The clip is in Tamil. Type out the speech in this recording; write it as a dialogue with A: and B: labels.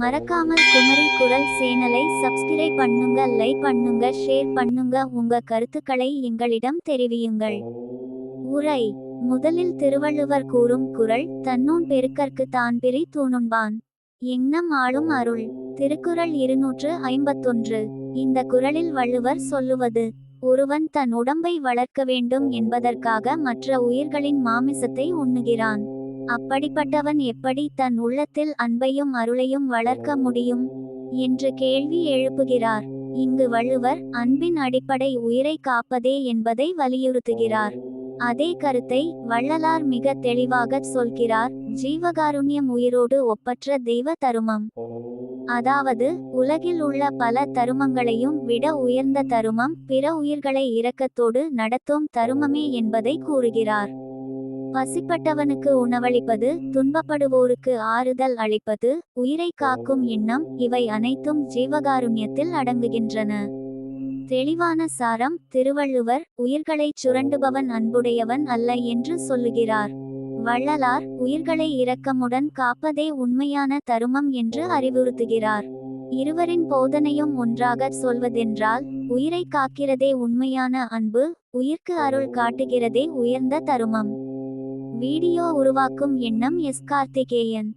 A: மறக்காமல் குமரி குரல் சேனலை சப்ஸ்கிரைப் பண்ணுங்க லைக் பண்ணுங்க ஷேர் பண்ணுங்க. உங்க கருத்துக்களை எங்களிடம் தெரிவியுங்கள். உரை. முதலில் திருவள்ளுவர் கூறும் குரல் தன்னூன் பெருக்கற்கு தான் பிரி தூணுண்பான். எண்ணம் ஆளும் அருள். திருக்குறள் இருநூற்று ஐம்பத்தொன்று. இந்த குறளில் வள்ளுவர் சொல்லுவது ஒருவன் தன் உடம்பை வளர்க்க வேண்டும் என்பதற்காக மற்ற உயிர்களின் மாமிசத்தை உண்ணுகிறான். அப்படிப்பட்டவன் எப்படி தன் உள்ளத்தில் அன்பையும் அருளையும் வளர்க்க முடியும்? என்று கேள்வி எழுப்புகிறார். இங்கு வள்ளுவர் அன்பின் அடிப்படை உயிரை காப்பதே என்பதை வலியுறுத்துகிறார். அதே கருத்தை வள்ளலார் மிக தெளிவாகச் சொல்கிறார். ஜீவகாருண்யம் உயிரோடு ஒப்பற்ற தெய்வ தருமம். அதாவது உலகில் உள்ள பல தருமங்களையும் விட உயர்ந்த தருமம் பிற உயிர்களை இரக்கத்தோடு நடத்தும் தருமமே என்பதை கூறுகிறார். பசிப்பட்டவனுக்கு உணவளிப்பது துன்பப்படுவோருக்கு ஆறுதல் அளிப்பது உயிரை காக்கும் எண்ணம் இவை அனைத்தும் ஜீவகாருண்யத்தில் அடங்குகின்றன. தெளிவான சாரம் திருவள்ளுவர் உயிர்களைச் சுரண்டுபவன் அன்புடையவன் அல்ல என்று சொல்லுகிறார். வள்ளலார் உயிர்களை இரக்கமுடன் காப்பதே உண்மையான தருமம் என்று அறிவுறுத்துகிறார். இருவரின் போதனையும் ஒன்றாக சொல்வதென்றால் உயிரை காக்கிறதே உண்மையான அன்பு உயிர்க்கு அருள் காட்டுகிறதே உயர்ந்த தருமம். வீடியோ உருவாக்கும் எண்ணம் எஸ் கார்த்திகேயன்.